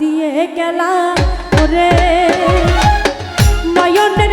দিয়ে গেলা ওরে। নয়নের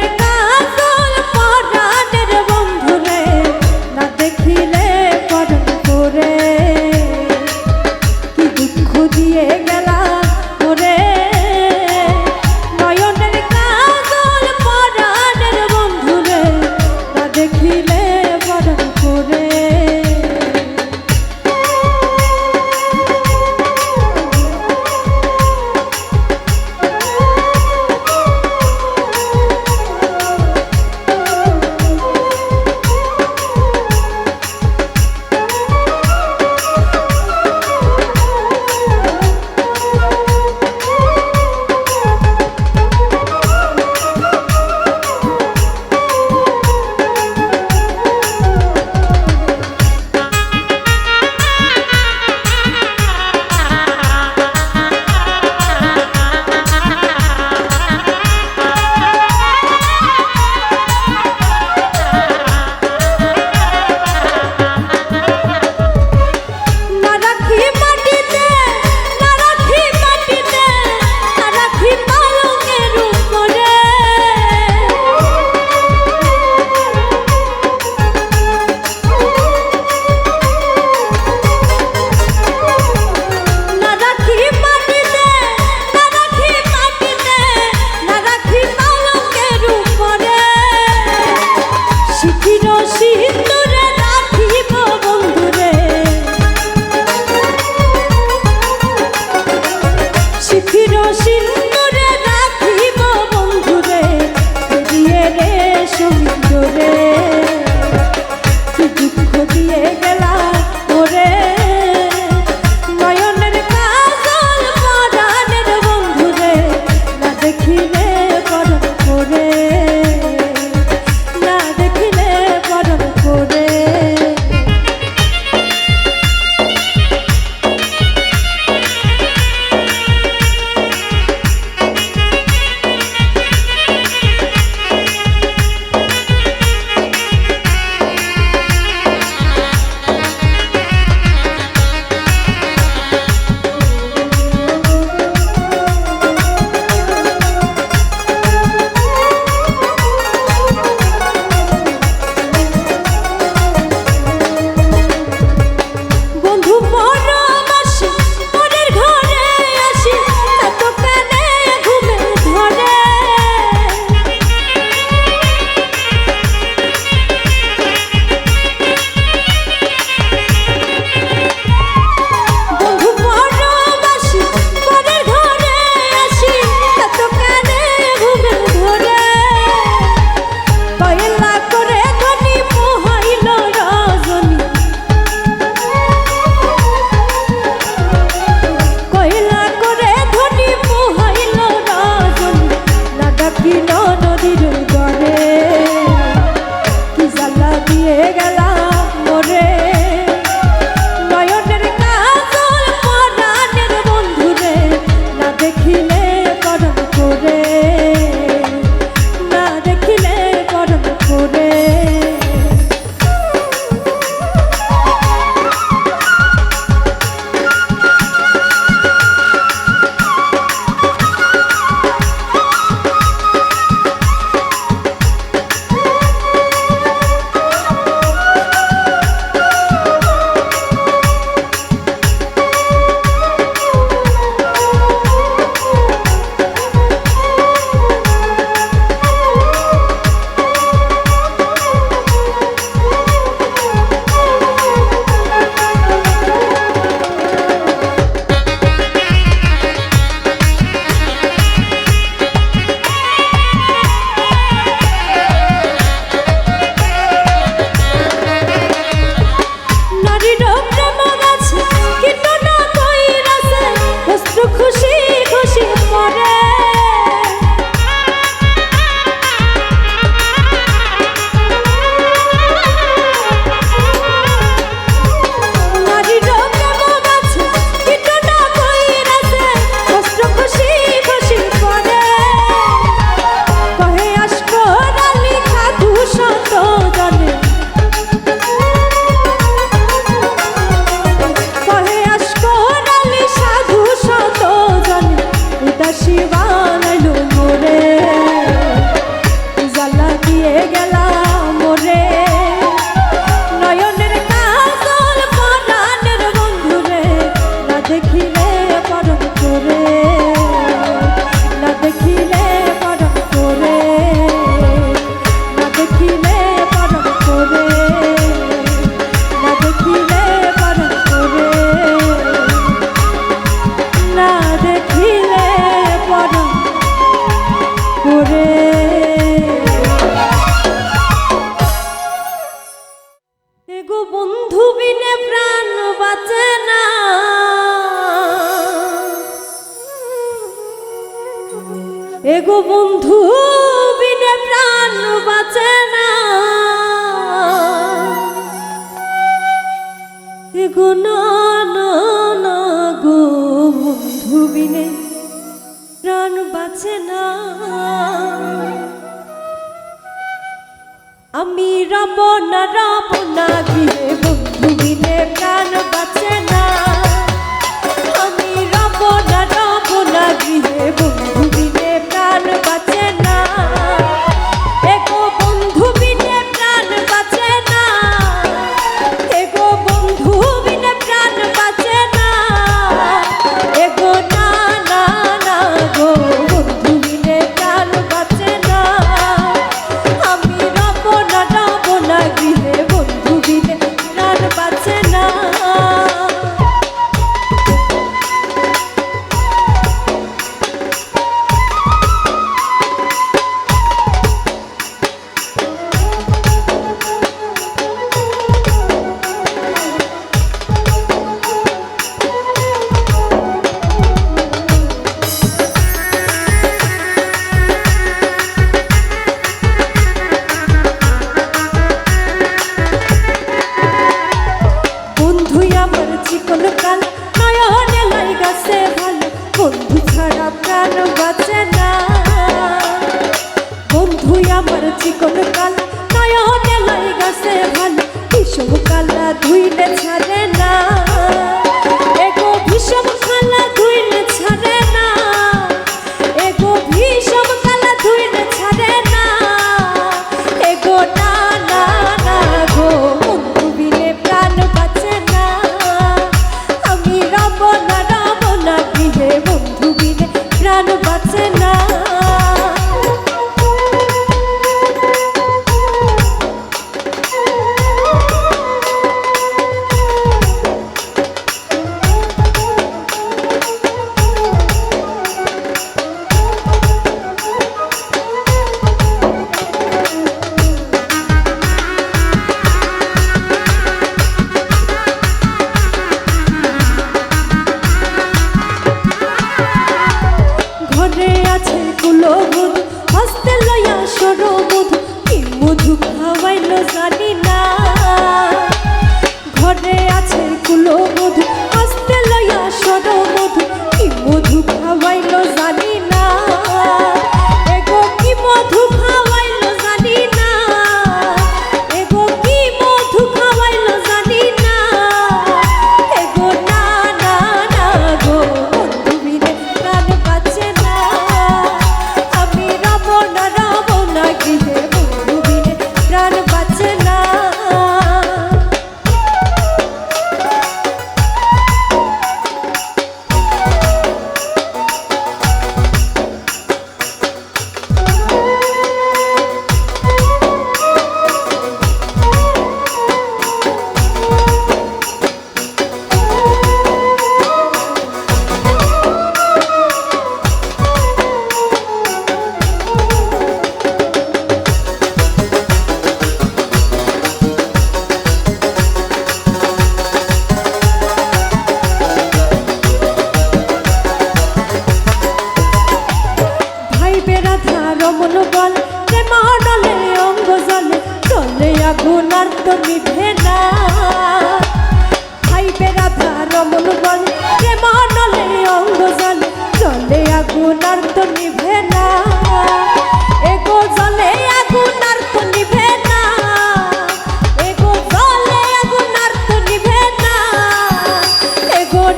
ঘরে কুলো মধু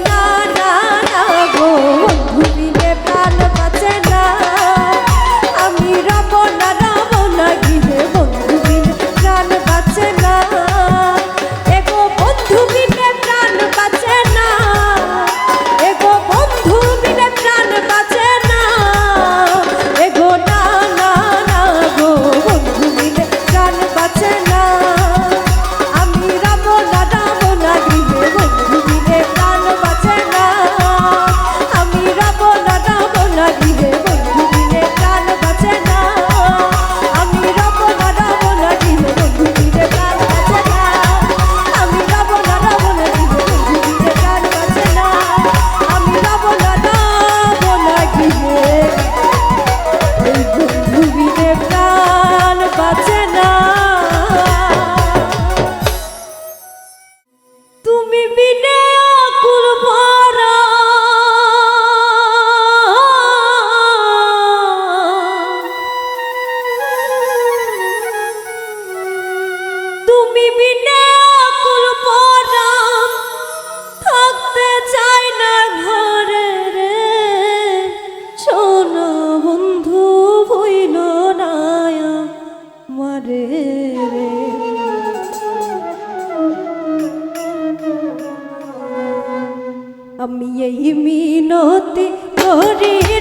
না আলোতে ভরে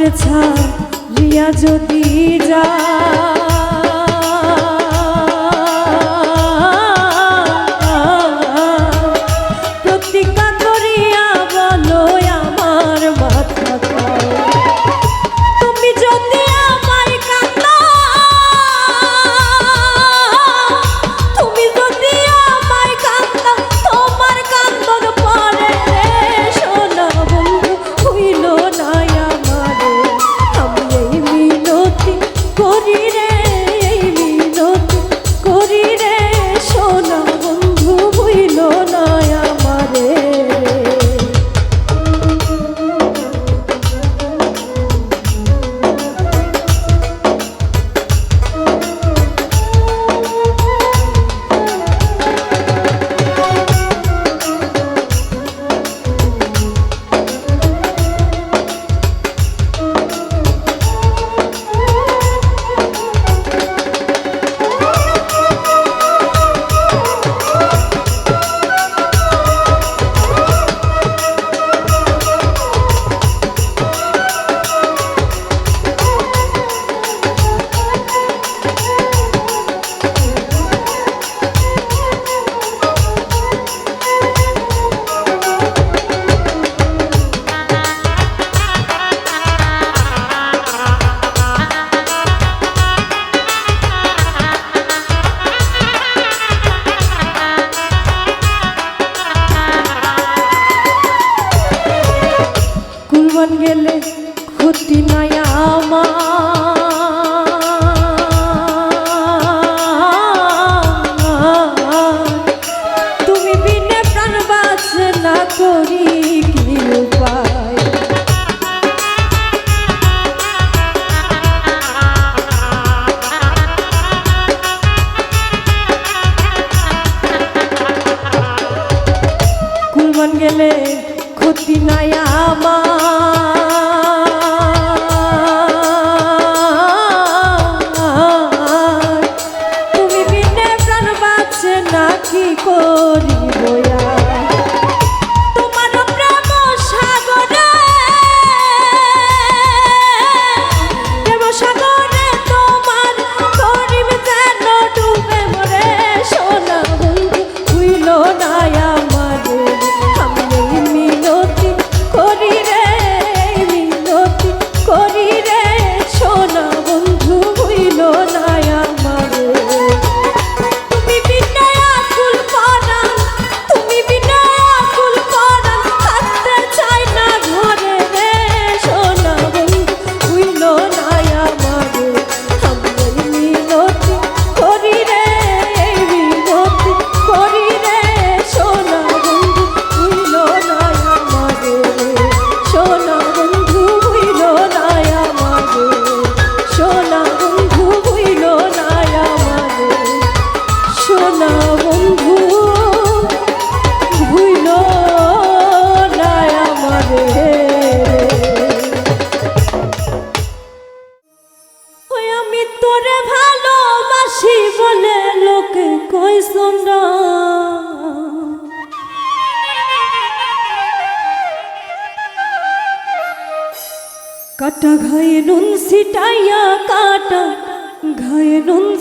আমার ছাড়িয়া যদি যা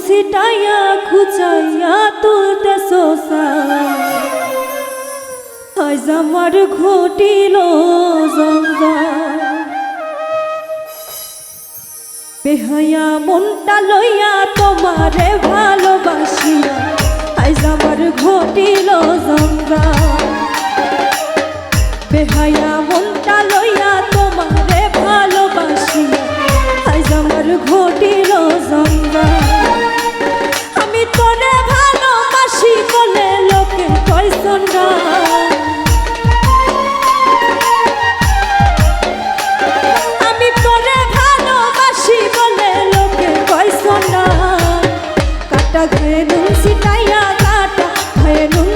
ছিটাইয়া, খুচাইয়া তুলতেছ আজ আমার ঘটিল বেহাইয়া মনটা লইয়া তোমারে ভালোবাসি আজ আমার ঘটিল জঙ্গা বেহাইয়া মনটা লইয়া তোমারে ভালোবাসি আজ আমার ঘটিল है नुन सिताया काटा है नुन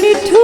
মিঠু